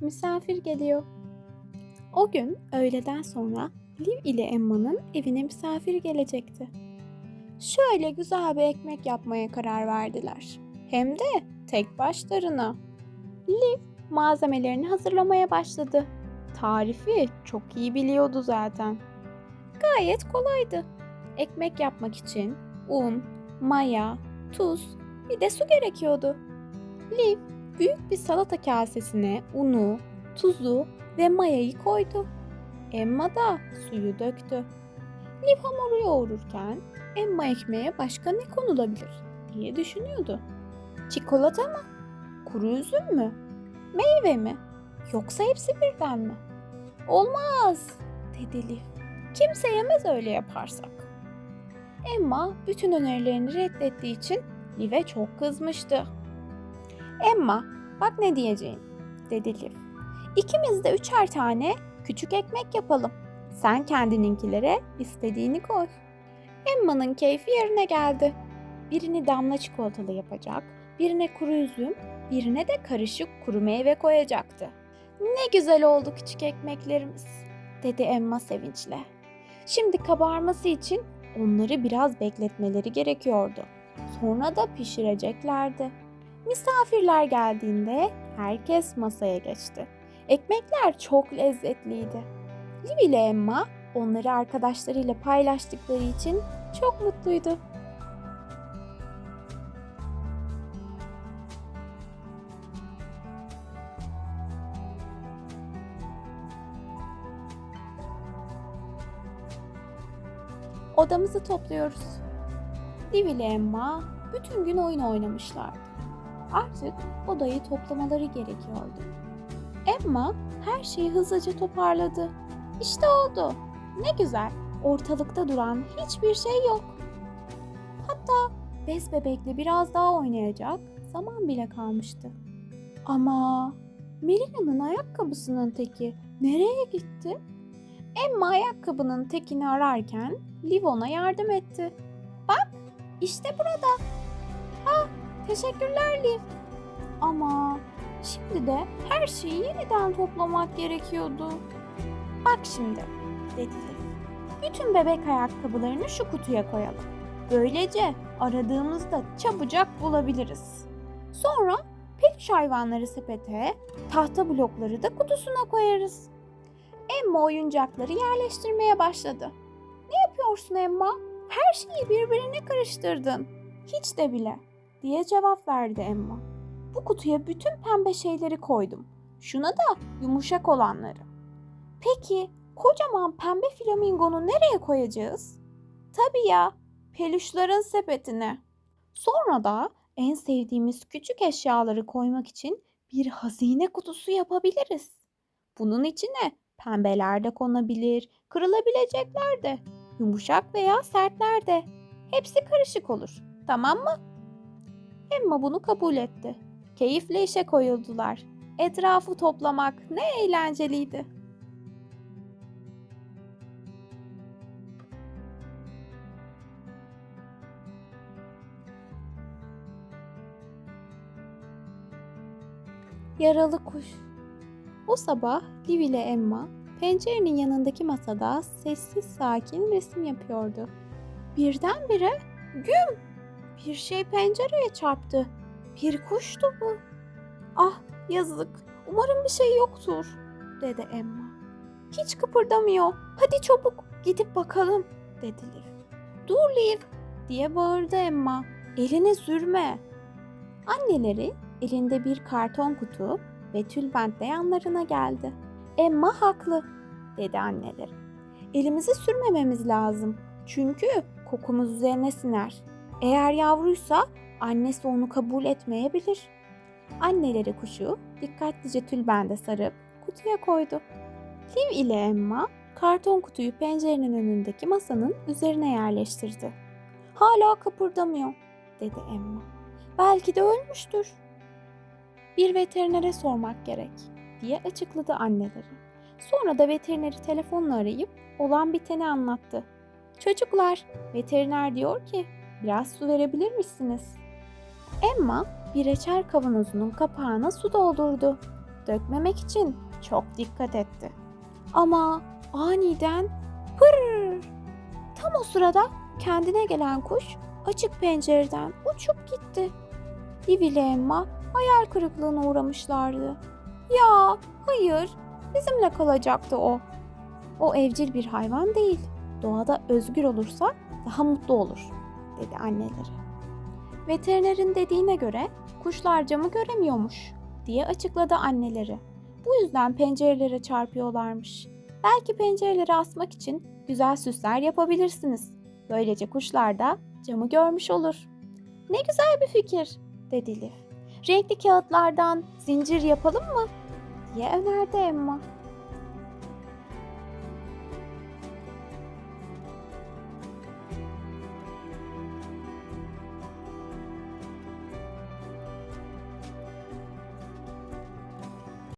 misafir geliyor. O gün öğleden sonra Liv ile Emma'nın evine misafir gelecekti. Şöyle güzel bir ekmek yapmaya karar verdiler. Hem de tek başlarına. Liv malzemelerini hazırlamaya başladı. Tarifi çok iyi biliyordu zaten. Gayet kolaydı. Ekmek yapmak için un, maya, tuz, bir de su gerekiyordu. Liv büyük bir salata kasesine unu, tuzu ve mayayı koydu. Emma da suyu döktü. Liv hamuru yoğururken Emma ekmeğe başka ne konulabilir diye düşünüyordu. Çikolata mı? Kuru üzüm mü? Meyve mi? Yoksa hepsi birden mi? Olmaz dedi Liv. Kimse yemez öyle yaparsak. Emma bütün önerilerini reddettiği için Liv'e çok kızmıştı. Emma bak ne diyeceğim dedi Liv. İkimiz de üçer tane küçük ekmek yapalım. Sen kendininkilere istediğini koy. Emma'nın keyfi yerine geldi. Birini damla çikolatalı yapacak, birine kuru üzüm, birine de karışık kuru meyve koyacaktı. Ne güzel oldu küçük ekmeklerimiz, dedi Emma sevinçle. Şimdi kabarması için onları biraz bekletmeleri gerekiyordu. Sonra da pişireceklerdi. Misafirler geldiğinde herkes masaya geçti. Ekmekler çok lezzetliydi. Liv ile Emma onları arkadaşlarıyla paylaştıkları için çok mutluydu. Odamızı topluyoruz. Liv ile Emma bütün gün oyun oynamışlardı. Artık odayı toplamaları gerekiyordu. Emma her şeyi hızlıca toparladı. İşte oldu. Ne güzel. Ortalıkta duran hiçbir şey yok. Hatta bez bebekle biraz daha oynayacak zaman bile kalmıştı. Ama Melina'nın ayakkabısının teki nereye gitti? Emma ayakkabının tekini ararken Liv ona yardım etti. Bak işte burada. Teşekkürler Liv. Ama şimdi de her şeyi yeniden toplamak gerekiyordu. Bak şimdi dedi Liv. Bütün bebek ayakkabılarını şu kutuya koyalım. Böylece aradığımızda çabucak bulabiliriz. Sonra peluş hayvanları sepete, tahta blokları da kutusuna koyarız. Emma oyuncakları yerleştirmeye başladı. Ne yapıyorsun Emma? Her şeyi birbirine karıştırdın. Hiç de bile diye cevap verdi Emma. Bu kutuya bütün pembe şeyleri koydum. Şuna da yumuşak olanları. Peki kocaman pembe flamingonu nereye koyacağız? Tabii ya, peluşların sepetine. Sonra da en sevdiğimiz küçük eşyaları koymak için bir hazine kutusu yapabiliriz. Bunun içine pembeler de konabilir, kırılabilecekler de, yumuşak veya sertler de. Hepsi karışık olur. Tamam mı? Emma bunu kabul etti. Keyifle işe koyuldular. Etrafı toplamak ne eğlenceliydi. Yaralı kuş. O sabah Liv ile Emma pencerenin yanındaki masada sessiz sakin resim yapıyordu. Birdenbire güm bir şey pencereye çarptı. Bir kuştu bu. Ah yazık umarım bir şey yoktur dedi Emma. Hiç kıpırdamıyor. Hadi çabuk gidip bakalım dedi Liv. Dur Liv diye bağırdı Emma. Elini sürme. Anneleri elinde bir karton kutu ve tülbentle yanlarına geldi. Emma haklı dedi anneleri. Elimizi sürmememiz lazım. Çünkü kokumuz üzerine siner. Eğer yavruysa annesi onu kabul etmeyebilir. Anneleri kuşu dikkatlice tülbende sarıp kutuya koydu. Liv ile Emma karton kutuyu pencerenin önündeki masanın üzerine yerleştirdi. Hala kıpırdamıyor dedi Emma. Belki de ölmüştür. Bir veterinere sormak gerek diye açıkladı anneleri. Sonra da veterineri telefonla arayıp olan biteni anlattı. Çocuklar, veteriner diyor ki biraz su verebilir misiniz? Emma bir reçel kavanozunun kapağına su doldurdu. dökmemek için çok dikkat etti. Ama aniden pırr! Tam o sırada kendine gelen kuş açık pencereden uçup gitti. Divi ile Emma hayal kırıklığına uğramışlardı. Ya hayır bizimle kalacaktı o. O evcil bir hayvan değil. Doğada özgür olursa daha mutlu olur dedi anneleri. Veterinerin dediğine göre kuşlar camı göremiyormuş diye açıkladı anneleri. Bu yüzden pencerelere çarpıyorlarmış. Belki pencereleri asmak için güzel süsler yapabilirsiniz. Böylece kuşlar da camı görmüş olur. Ne güzel bir fikir dedi Elif. Renkli kağıtlardan zincir yapalım mı? diye önerdi Emma.